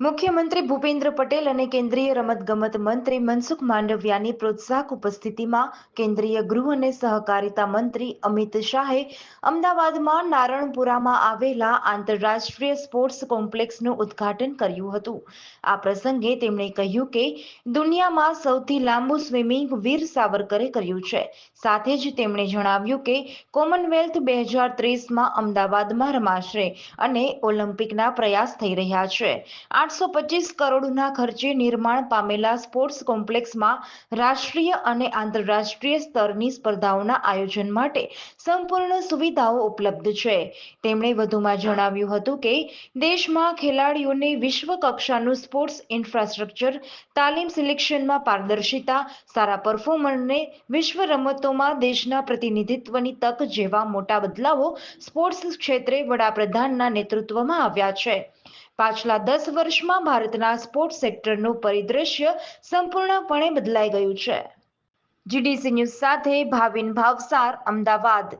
મુખ્યમંત્રી ભૂપેન્દ્ર પટેલ અને કેન્દ્રીય રમતગમત મંત્રી મનસુખ માંડવિયાની પ્રોત્સાહક ઉપસ્થિતિમાં કેન્દ્રીય ગૃહ અને સહકારિતા મંત્રી અમિત શાહે અમદાવાદમાં નારણપુરામાં આવેલા આંતરરાષ્ટ્રીય સ્પોર્ટ્સ કોમ્પ્લેક્સનું ઉદ્ઘાટન કર્યું હતું. આ પ્રસંગે તેમણે કહ્યું કે દુનિયામાં સૌથી લાંબુ સ્વિમિંગ વીર સાવરકરે કર્યું છે. સાથે જ તેમણે જણાવ્યું કે કોમનવેલ્થ બે હજાર ત્રીસમાં અમદાવાદમાં રમાશે અને ઓલિમ્પિકના પ્રયાસ થઈ રહ્યા છે. આઠસો પચીસ કરોડના ખર્ચે નિર્માણ પામેલા સ્પોર્ટ્સ કોમ્પ્લેક્સમાં રાષ્ટ્રીય અને આંતરરાષ્ટ્રીય સ્તરની સ્પર્ધાઓના આયોજન માટે સંપૂર્ણ સુવિધાઓ ઉપલબ્ધ છે. તેમણે વધુમાં જણાવ્યું હતું કે દેશમાં ખેલાડીઓને વિશ્વ કક્ષાનું સ્પોર્ટ્સ ઇન્ફ્રાસ્ટ્રક્ચર, તાલીમ સિલેક્શનમાં પારદર્શિતા, સારા પરફોર્મરને વિશ્વ રમતોમાં દેશના પ્રતિનિધિત્વની તક જેવા મોટા બદલાવો સ્પોર્ટ્સ ક્ષેત્રે વડાપ્રધાનના નેતૃત્વમાં આવ્યા છે. પાછલા દસ વર્ષમાં ભારતના સ્પોર્ટ્સ સેક્ટરનું પરિદ્રશ્ય સંપૂર્ણપણે બદલાઈ ગયું છે. જીડીસી ન્યૂઝ સાથે ભાવિન ભાવસાર, અમદાવાદ.